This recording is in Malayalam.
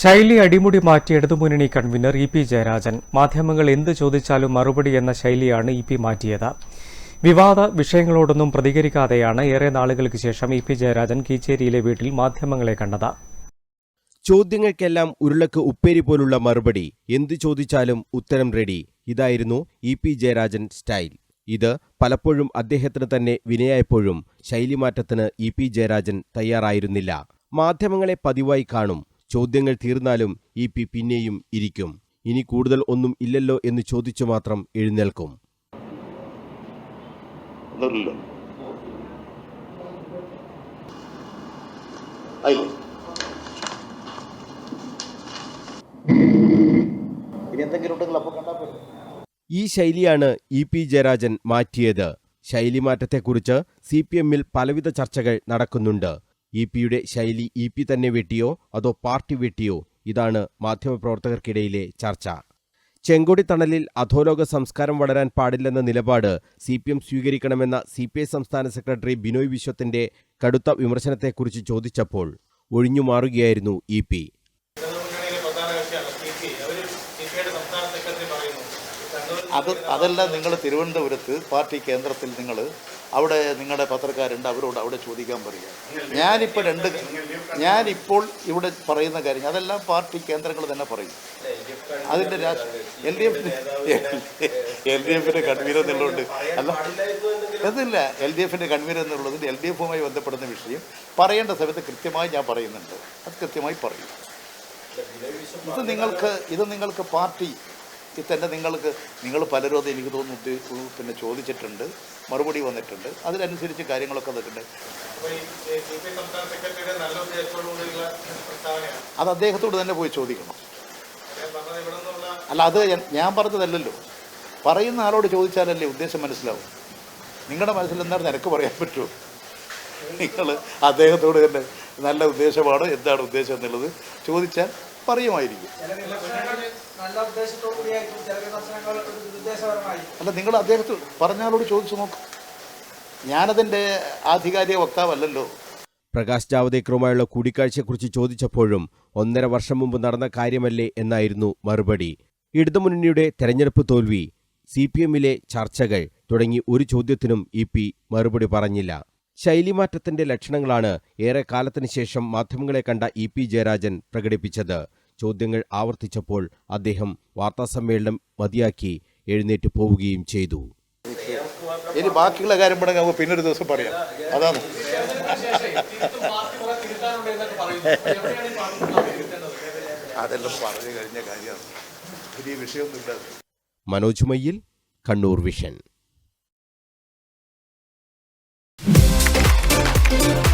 ശൈലി അടിമുടി മാറ്റി ഇടതുമുന്നണി കൺവീനർ ഇ പി ജയരാജൻ. മാധ്യമങ്ങൾ എന്ത് ചോദിച്ചാലും മറുപടി എന്ന ശൈലിയാണ് ഇ പി മാറ്റിയത്. വിവാദ വിഷയങ്ങളോടൊന്നും പ്രതികരിക്കാതെയാണ് ഏറെ നാളുകൾക്ക് ശേഷം ഇ പി ജയരാജൻ കീച്ചേരിയിലെ വീട്ടിൽ മാധ്യമങ്ങളെ കണ്ടത്. ചോദ്യങ്ങൾക്കെല്ലാം ഉരുളക്ക് ഉപ്പേരി പോലുള്ള മറുപടി. എന്ത് ചോദിച്ചാലും ഉത്തരം റെഡി. ഇതായിരുന്നു ഇ പി ജയരാജൻ സ്റ്റൈൽ. ഇത് പലപ്പോഴും അദ്ദേഹത്തിന് തന്നെ വിനയായപ്പോഴും ശൈലിമാറ്റത്തിന് ഇ പി ജയരാജൻ തയ്യാറായിരുന്നില്ല. മാധ്യമങ്ങളെ പതിവായി കാണും. ചോദ്യങ്ങൾ തീർന്നാലും ഇ പി പിന്നെയും ഇരിക്കും. ഇനി കൂടുതൽ ഒന്നും ഇല്ലല്ലോ എന്ന് ചോദിച്ചു മാത്രം എഴുന്നേൽക്കും. ഈ ശൈലിയാണ് ഇ പി ജയരാജൻ മാറ്റിയത്. ശൈലിമാറ്റത്തെക്കുറിച്ച് സി പി എമ്മിൽ പലവിധ ചർച്ചകൾ നടക്കുന്നുണ്ട്. ഇ പിയുടെ ശൈലി ഇ പി തന്നെ വെട്ടിയോ അതോ പാർട്ടി വെട്ടിയോ? ഇതാണ് മാധ്യമപ്രവർത്തകർക്കിടയിലെ ചർച്ച. ചെങ്കൊടിത്തണലിൽ അധോലോക സംസ്കാരം വളരാൻ പാടില്ലെന്ന നിലപാട് സി പി എം സ്വീകരിക്കണമെന്ന സി പി ഐ സംസ്ഥാന സെക്രട്ടറി ബിനോയ് വിശ്വത്തിന്റെ കടുത്ത വിമർശനത്തെക്കുറിച്ച് ചോദിച്ചപ്പോൾ ഒഴിഞ്ഞുമാറുകയായിരുന്നു ഇ പി. അത് അതല്ല നിങ്ങൾ തിരുവനന്തപുരത്ത് പാർട്ടി കേന്ദ്രത്തിൽ നിങ്ങൾ അവിടെ നിങ്ങളുടെ പത്രക്കാരുണ്ട് അവരോട് അവിടെ ചോദിക്കാൻ പറയുക. ഞാനിപ്പോൾ രണ്ട് ഞാനിപ്പോൾ ഇവിടെ പറയുന്ന കാര്യങ്ങൾ അതെല്ലാം പാർട്ടി കേന്ദ്രങ്ങൾ തന്നെ പറയും. അതിന്റെ എൽ ഡി എഫിന് എൽ ഡി എഫിന്റെ കൺവീനർ എന്നുള്ളതുകൊണ്ട് അല്ല അതില്ല എൽ ഡി എഫിന്റെ കൺവീനർ എന്നുള്ളത് എൽ ഡി എഫുമായി ബന്ധപ്പെടുന്ന വിഷയം പറയേണ്ട സമയത്ത് കൃത്യമായി ഞാൻ പറയുന്നുണ്ട്. അത് കൃത്യമായി പറയും. ഇത് നിങ്ങൾക്ക് ഇത് നിങ്ങൾക്ക് പാർട്ടി ഇത് തന്നെ നിങ്ങൾക്ക് നിങ്ങൾ പലരും അത് എനിക്ക് തോന്നുന്നു പിന്നെ ചോദിച്ചിട്ടുണ്ട് മറുപടി വന്നിട്ടുണ്ട്. അതിനനുസരിച്ച് കാര്യങ്ങളൊക്കെ അതൊക്കെ അത് അദ്ദേഹത്തോട് തന്നെ പോയി ചോദിക്കണം. അല്ല അത് ഞാൻ- ഞാൻ പറഞ്ഞതല്ലല്ലോ. പറയുന്ന ആളോട് ചോദിച്ചാലല്ലേ ഉദ്ദേശം മനസ്സിലാവും. നിങ്ങളുടെ മനസ്സിൽ എന്താണ് നിനക്ക് പറയാൻ പറ്റുമോ നിങ്ങൾ അദ്ദേഹത്തോട് തന്നെ നല്ല ഉദ്ദേശമാണ്. എന്താണ് ഉദ്ദേശം എന്നുള്ളത് ചോദിച്ചാൽ പറയുമായിരിക്കും. അല്ല നിങ്ങൾ അദ്ദേഹത്തോട് പറഞ്ഞാലോട് ചോദിച്ചു നോക്കും. ഞാനതിന്റെ ആധികാരിക വക്താവല്ലല്ലോ. പ്രകാശ് ജാവദേക്കറുമായുള്ള കൂടിക്കാഴ്ചയെക്കുറിച്ച് ചോദിച്ചപ്പോഴും ഒന്നര വർഷം മുമ്പ് നടന്ന കാര്യമല്ലേ എന്നായിരുന്നു മറുപടി. ഇടതുമുന്നണിയുടെ തെരഞ്ഞെടുപ്പ് തോൽവി സി പി എമ്മിലെ ചർച്ചകൾ തുടങ്ങി ഒരു ചോദ്യത്തിനും ഇ പി മറുപടി പറഞ്ഞില്ല. ശൈലിമാറ്റത്തിന്റെ ലക്ഷണങ്ങളാണ് ഏറെ കാലത്തിന് ശേഷം മാധ്യമങ്ങളെ കണ്ട ഇ പി ജയരാജൻ പ്രകടിപ്പിച്ചത്. ചോദ്യങ്ങൾ ആവർത്തിച്ചപ്പോൾ അദ്ദേഹം വാർത്താസമ്മേളനം മതിയാക്കി എഴുന്നേറ്റ് പോവുകയും ചെയ്തു. ഇനി ബാക്കിയുള്ള കാര്യം പറഞ്ഞാൽ നമുക്ക് പിന്നൊരു ദിവസം പറയാം. അതാണ്. അതെല്ലാം പറഞ്ഞു കഴിഞ്ഞ കാര്യമാണ്. വലിയ വിഷയമൊന്നുമില്ല. മനോജ് മയ്യിൽ കണ്ണൂർ വിഷൻ. you